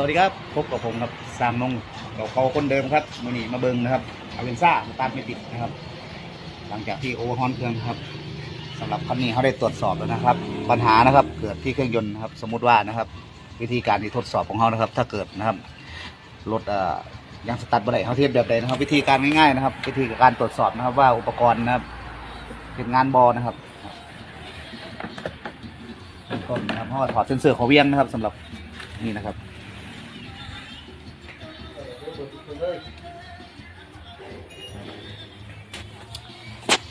สวัสดีครับ พบกับผมครับสามนงเราเขาคนเดิมครับมือนี้มาเบิงนะครับอาเวนซ่าสตาร์ทไม่ติดนะครับ หลังจากที่โอเวอร์ฮอนเครื่องครับสำหรับคันนี้เขาได้ตรวจสอบแล้วนะครับ ปัญหานะครับเกิดที่เครื่องยนต์นะครับ สมมุติว่านะครับ วิธีการที่ทดสอบของเขานะครับ ถ้าเกิดนะครับรถอ่อยังสตาร์ทบ่ได้เขาเทียบแบบใดนะครับ วิธีการง่ายๆนะครับ วิธีการตรวจสอบนะครับ ว่าอุปกรณ์นะครับเป็นงานบอนะครับต้นนะครับเขาถอดเซ็นเซอร์ขอเวียงนะครับสำหรับนี่นะครับ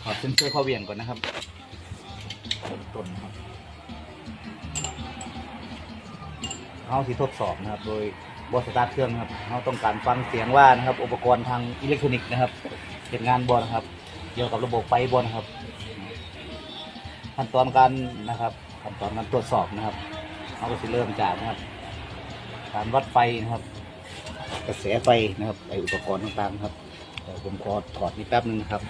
ถอดเซ็นเซอร์เข้าเวียงก่อนนะครับเริ่มต้นนะครับเราที่ทดสอบนะครับ โดยบอสตาร์ทเครื่องนะครับเราต้องการฟังเสียงว่านะครับ อุปกรณ์ทางอิเล็กทรอนิกส์นะครับเป็นงานบอลนะครับ เกี่ยวกับระบบไฟบอลนะครับ ขั้นตอนการนะครับขั้นตอนการตรวจสอบนะครับเราก็จะเริ่มจากนะครับ การวัดไฟนะครับ กระแสไฟนะครับไออุปกรณ์ต่างๆครับเดี๋ยวผมขอถอดนี่แป๊บนึงนะครับ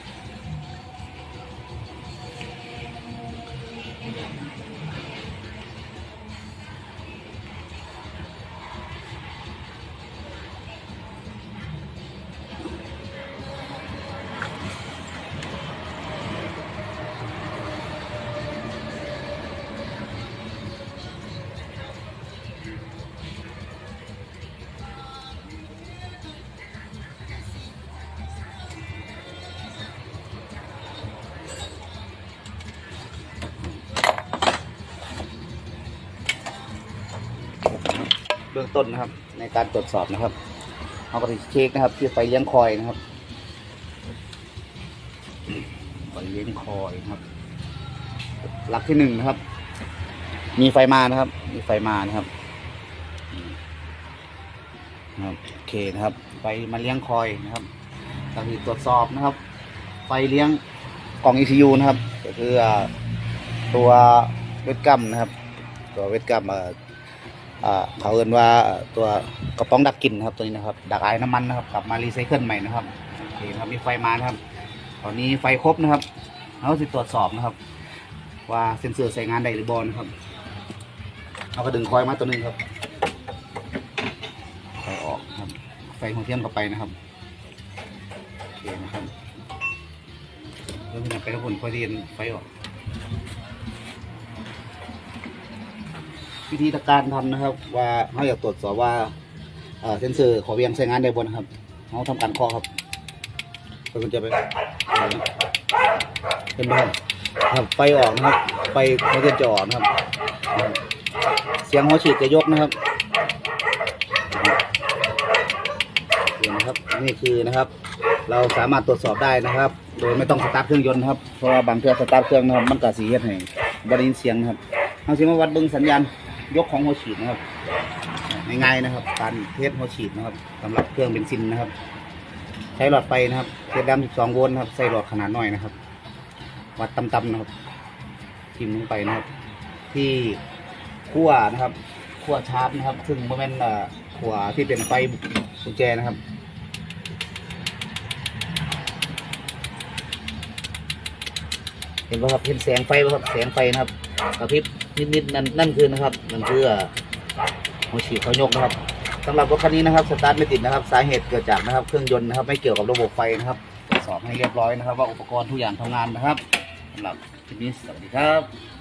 บื้องต้นนะครับ ในการตรวจสอบนะครับเราก็จะเช็คนะครับที่ไฟเลี้ยงคอยนะครับไฟเลี้ยงคอยนะครับหลักที่หนึ่งนะครับ มีไฟมานะครับ มีไฟมานะครับครับโอเคนะครับ ไฟมาเลี้ยงคอยนะครับก็คือตรวจสอบนะครับ ไฟเลี้ยงกล่อง ECU นะครับ ก็คืออ่าตัวเวทกัมนะครับ ตัวเวทกัมอ่าอ่า เขาเอินว่าตัวกระป๋องดักกลิ่นครับตัวนี้นะครับ ดักไอ้น้ำมันนะครับกลับมารีไซเคิลใหม่นะครับโอเคนครับมีไฟมานะครับตอนนี้ไฟครบนะครับเราจะตรวจสอบนะครับ ว่าเซ็นเซอร์ใช้งานได้หรือบอลนะครับเราก็ดึงคอยมาตัวหนึงครับไฟออกครับไฟหัวเทียมเข้าไปนะครับโอเคนะครับเริ่มจะไปทุกคนพอดีไฟออก วิธีการทำนะครับ ว่าเขาอยากตรวจสอบว่าเซนเซอร์ขอเวียงใช้งานได้บนครับเขาทำการคาะครับก็จะไปเป็นไหมครับครับไฟออกนะครับไฟเขาจะจออกนะครับ เสียงหัวฉีดจะยกนะครับนี่นะครับนี่คือนะครับ เราสามารถตรวจสอบได้นะครับ โดยไม่ต้องสตาร์ทเครื่องยนต์นะครับเพราะว่าบางเทื่อสตาร์ทเครื่องนะครับมันก็สีเฮ็ดให้บริยินเสียงนะครับเอาสิมาวัดเบิ้งสัญญาณ ยกของหัวฉีดนะครับง่ายๆนะครับ การเทสหัวฉีดนะครับสำหรับเครื่องเบนซินนะครับ ใช้หลอดไฟนะครับเทสดำ12 โวลต์นะครับใส่หลอดขนาดน้อยนะครับ วัดต่ำๆนะครับทิมลงไปนะครับ ที่ขั้วนะครับขั้วชาร์จนะครับ ซึ่งโมเมนต์ขั้วที่เป็นไฟกุญแจนะครับเห็นไหมครับเห็นแสงไฟไหมครับแสงไฟนะครับ กระพริบนิดๆนั่นนั่นคือนะครับนั่นคือหัวฉีดเขายกนะครับสำหรับรถคันนี้นะครับสตาร์ทไม่ติดนะครับ สาเหตุเกิดจากนะครับ เครื่องยนต์นะครับ ไม่เกี่ยวกับระบบไฟนะครับตรวจสอบให้เรียบร้อยนะครับ ว่าอุปกรณ์ทุกอย่างทำงานนะครับสำหรับคลิปนี้สวัสดีครับ